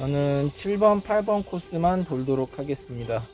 저는 7번, 8번 코스만 돌도록 하겠습니다.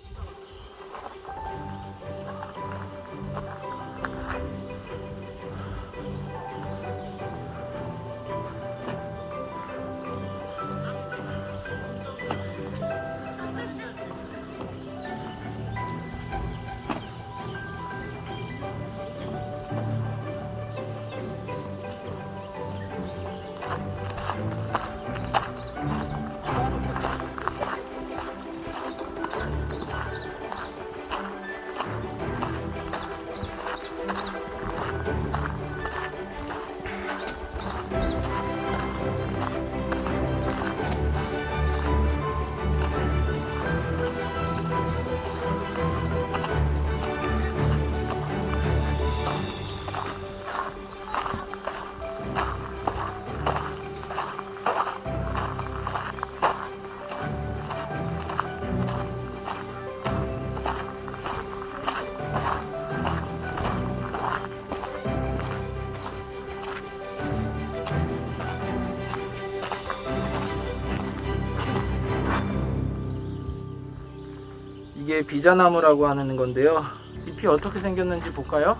이게 비자나무라고 하는 건데요. 잎이 어떻게 생겼는지 볼까요?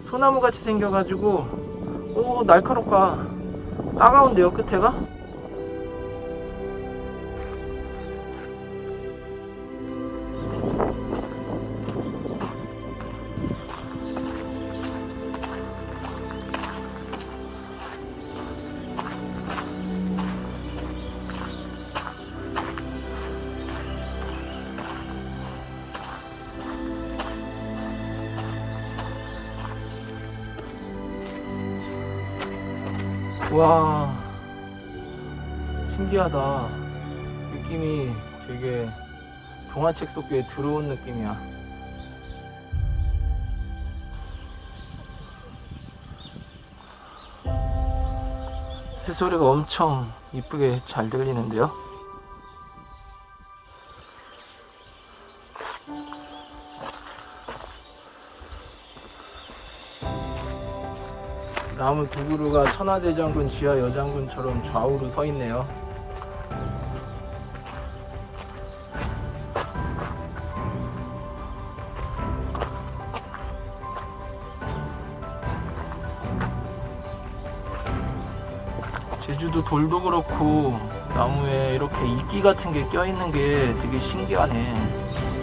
소나무 같이 생겨가지고 오 날카롭다. 따가운데요 끝에가? 와 신기하다. 느낌이 되게 동화책 속에 들어온 느낌이야. 새소리가 엄청 이쁘게 잘 들리는데요 나무 두 그루가 천하대장군 지하 여장군처럼 좌우로 서 있네요. 제주도 돌도 그렇고 나무에 이렇게 이끼 같은 게 껴있는 게 되게 신기하네.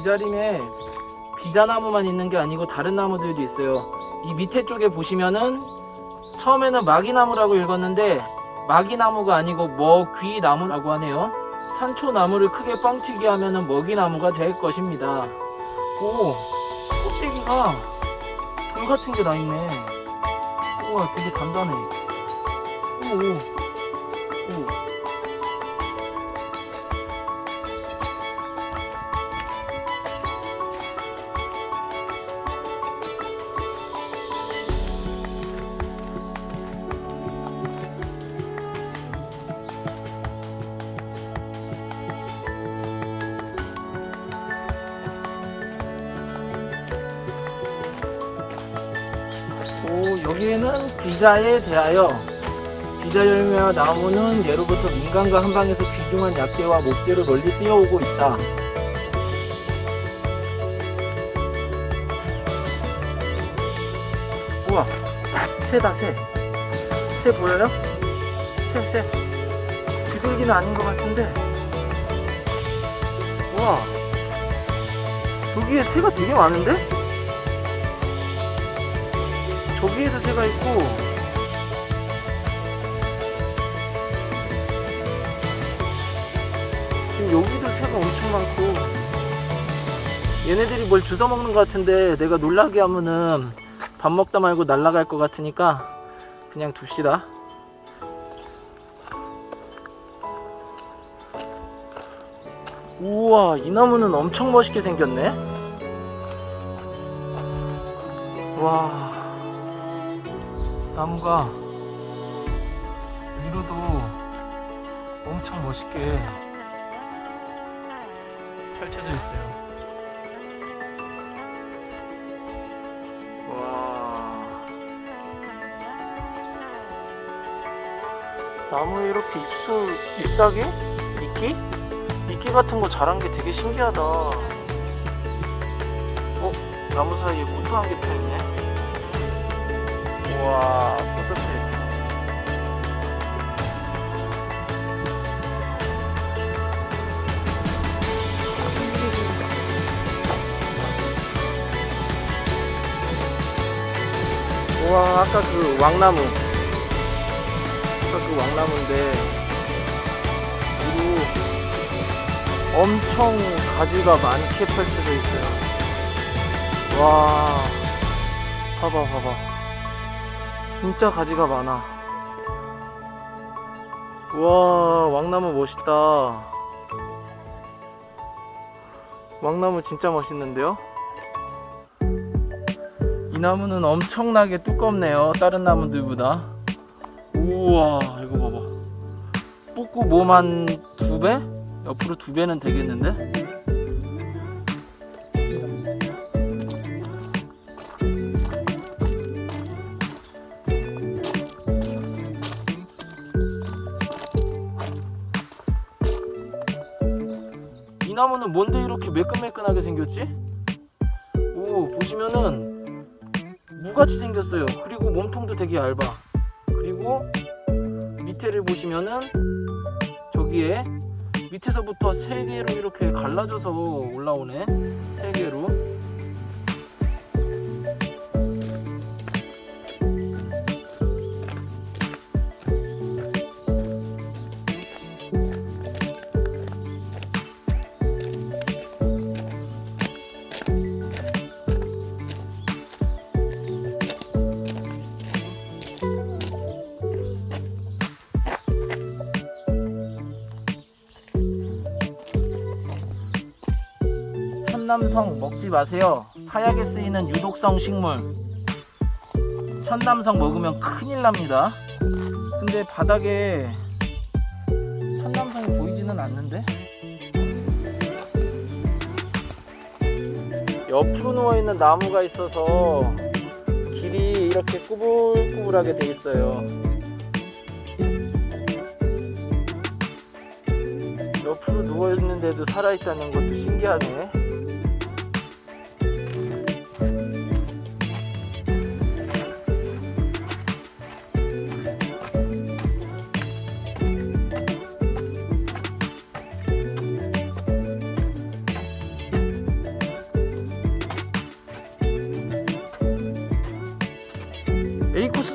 비자림에 비자나무만 있는 게 아니고 다른 나무들도 있어요. 이 밑에 쪽에 보시면은 처음에는 마기나무라고 읽었는데 마기나무가 아니고 먹귀나무라고 하네요. 산초나무를 크게 뻥튀기 하면은 먹이나무가 될 것입니다. 오, 꼭대기가 돌 같은 게 나 있네. 우와, 되게 단단해. 오, 오, 오. 여기에는 비자에 대하여 비자 열매와 나무는 예로부터 민간과 한방에서 귀중한 약재와 목재로 널리 쓰여오고 있다. 우와, 새다 새. 새 보여요? 새, 새. 비둘기는 아닌 것 같은데. 우와, 여기에 새가 되게 많은데? 저기에도 새가 있고 지금 여기도 새가 엄청 많고 얘네들이 뭘 주워 먹는 것 같은데 내가 놀라게 하면은 밥 먹다 말고 날아갈 것 같으니까 그냥 둡시다. 우와 이 나무는 엄청 멋있게 생겼네. 와 나무가 위로도 엄청 멋있게 펼쳐져 있어요. 와 나무에 이렇게 잎술 잎사귀 이끼 이끼 같은 거 자란 게 되게 신기하다. 어 나무 사이에 꽃도 한개 펴있네. 꽃도 펴있어. 우와 아까 그 왕나무. 아까 그 왕나무인데 위로 엄청 가지가 많게 펼쳐져 있어요. 와 봐봐 봐봐 진짜 가지가 많아 우와 왕나무 멋있다 왕나무 진짜 멋있는데요 이 나무는 엄청나게 두껍네요. 다른 나무들보다. 우와, 이거 봐봐. 뽑고 몸 한 두 배? 옆으로 두 배는 되겠는데? 나무는 뭔데 이렇게 매끈매끈하게 생겼지? 오, 보시면은 무같이 생겼어요. 그리고 몸통도 되게 얇아. 그리고 밑에를 보시면은 저기에 밑에서부터 세 개로 이렇게 갈라져서 올라오네. 세 개로. 천남성 먹지 마세요. 사약에 쓰이는 유독성 식물. 천남성 먹으면 큰일 납니다. 근데 바닥에 천남성이 보이지는 않는데? 옆으로 누워 있는 나무가 있어서 길이 이렇게 꾸불꾸불하게 돼 있어요. 옆으로 누워 있는데도 살아 있다는 것도 신기하네.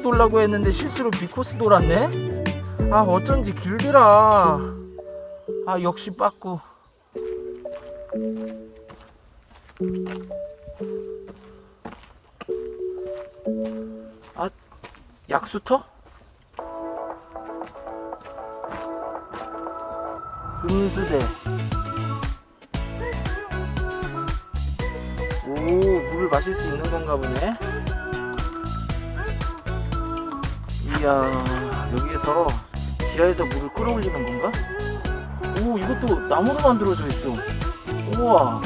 돌라고 했는데 실수로 B 코스 돌았네. 아 어쩐지 길더라. 아 역시 빠꾸. 아 약수터? 금수대. 오 물을 마실 수 있는 건가 보네. 이야 여기에서 지하에서 물을 끌어올리는 건가? 오 이것도 나무로 만들어져 있어. 우와.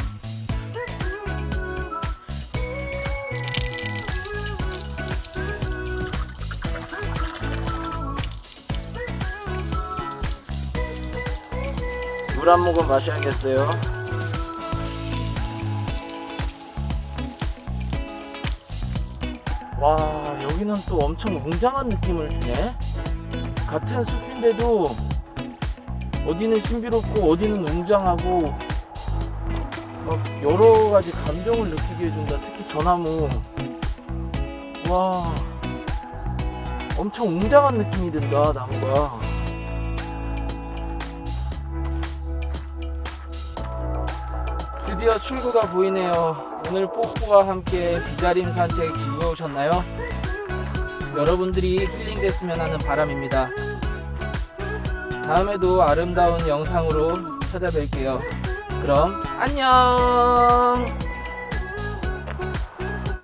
물 한 모금 마셔야겠어요. 와 여기는 또 엄청 웅장한 느낌을 주네. 같은 숲인데도 어디는 신비롭고 어디는 웅장하고 막 여러 가지 감정을 느끼게 해준다. 특히 저 나무 와 엄청 웅장한 느낌이 든다 나무가. 드디어 출구가 보이네요. 오늘 뽀뽀와 함께 비자림 산책 즐거우셨나요? 여러분들이 힐링됐으면 하는 바람입니다. 다음에도 아름다운 영상으로 찾아뵐게요. 그럼 안녕